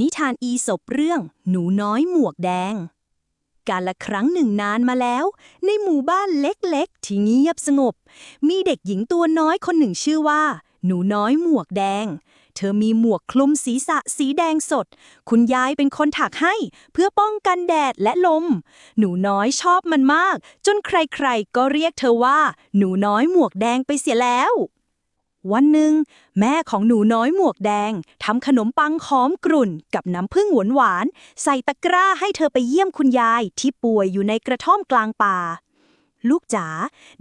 นิทานอีสบเรื่อง หนูน้อยหมวกแดง การละครั้งหนึ่งนานมาแล้ว ในหมู่บ้านเล็กๆ ที่เงียบสงบ มีเด็กหญิงตัวน้อยคนหนึ่งชื่อว่า หนูน้อยหมวกแดง เธอมีหมวกคลุมศีรษะสีแดงสด คุณยายเป็นคนถักให้ เพื่อป้องกันแดดและลม หนูน้อยชอบมันมาก จนใครๆ ก็เรียกเธอว่า หนูน้อยหมวกแดงไปเสียแล้ว วันหนึ่งแม่ของหนูน้อยหมวกแดงทำขนมปังหอมกรุ่น กับน้ำผึ้งหวานหวาน ใส่ตะกร้าให้เธอไปเยี่ยมคุณยายที่ป่วยอยู่ในกระท่อมกลางป่า ลูกจ๋า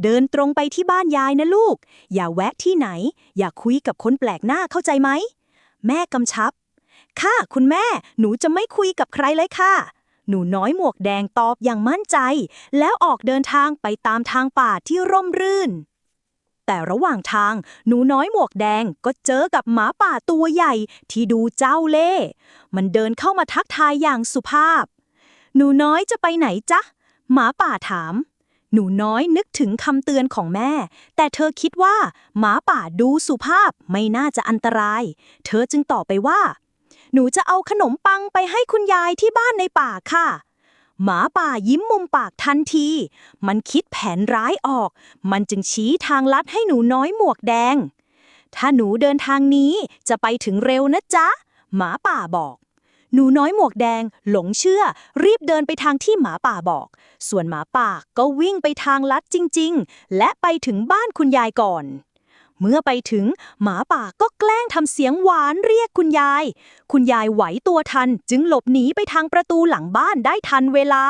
เดินตรงไปที่บ้านยายนะลูก อย่าแวะที่ไหน อย่าคุยกับคนแปลกหน้าเข้าใจไหม แม่กำชับ ค่ะ คุณแม่หนูจะไม่คุยกับใครเลยค่ะ หนูน้อยหมวกแดงตอบอย่างมั่นใจ แล้วออกเดินทางไปตามทางป่าที่ร่มรื่น แต่ระหว่างทาง หนูน้อยหมวกแดงก็เจอกับหมาป่าตัวใหญ่ที่ดูเจ้าเล่ห์มันเดินเข้ามาทักทายอย่างสุภาพ หนูน้อยจะไปไหนจ๊ะ หมาป่าถาม หนูน้อยนึกถึงคำเตือนของแม่ แต่เธอคิดว่าหมาป่าดูสุภาพไม่น่าจะอันตราย เธอจึงตอบไปว่า หนูจะเอาขนมปังไปให้คุณยายที่บ้านในป่าค่ะ หมาป่ายิ้มมุมปากทันที มันคิดแผนร้ายออก มันจึงชี้ทางลัดให้หนูน้อยหมวกแดง ถ้าหนูเดินทางนี้จะไปถึงเร็วนะจ๊ะ หมาป่าบอก หนูน้อยหมวกแดง หลงเชื่อ รีบเดินไปทางที่หมาป่าบอก ส่วนหมาป่าก็วิ่งไปทางลัดจริง ๆ และไปถึงบ้านคุณยายก่อน เมื่อไปถึงหมาป่าก็แกล้งทำเสียงหวานเรียกคุณยาย คุณยายไหวตัวทันจึงหลบหนีไปทางประตูหลังบ้านได้ทันเวลา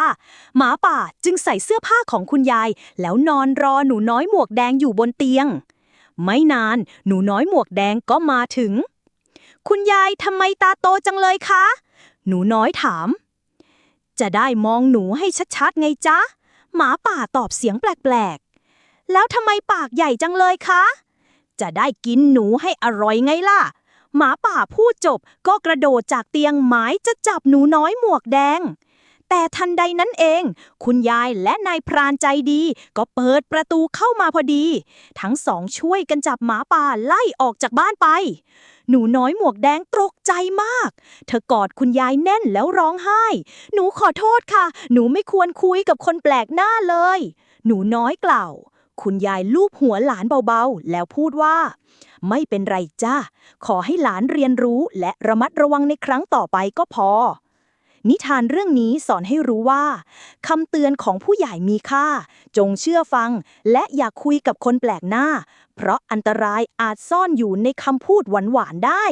หมาป่าจึงใส่เสื้อผ้าของคุณยาย แล้วนอนรอหนูน้อยหมวกแดงอยู่บนเตียง ไม่นานหนูน้อยหมวกแดงก็มาถึง คุณยายทำไมตาโตจังเลยคะ หนูน้อยถาม จะได้มองหนูให้ชัดๆไงจ๊ะ หมาป่าตอบเสียงแปลกๆ แล้วทำไมปากใหญ่จังเลยคะ จะได้กินหนูให้อร่อยไงล่ะ หมาป่าพูดจบก็กระโดดจากเตียงหมายจะจับหนูน้อยหมวกแดง แต่ทันใดนั้นเอง คุณยายและนายพรานใจดี ก็เปิดประตูเข้ามาพอดี ทั้งสองช่วยกันจับหมาป่าไล่ออกจากบ้านไป หนูน้อยหมวกแดงตกใจมาก เธอกอดคุณยายแน่นแล้วร้องไห้ หนูขอโทษค่ะ หนูไม่ควรคุยกับคนแปลกหน้าเลย หนูน้อยกล่าว คุณยายลูบหัวหลานเบาๆ แล้วพูดว่า ไม่เป็นไรจ้าขอให้หลานเรียนรู้และระมัดระวังในครั้งต่อไปก็พอ นิทานเรื่องนี้สอนให้รู้ว่าคำเตือนของผู้ใหญ่มีค่า จงเชื่อฟัง และอย่าคุยกับคนแปลกหน้า เพราะอันตรายอาจซ่อนอยู่ในคำพูดหวานๆได้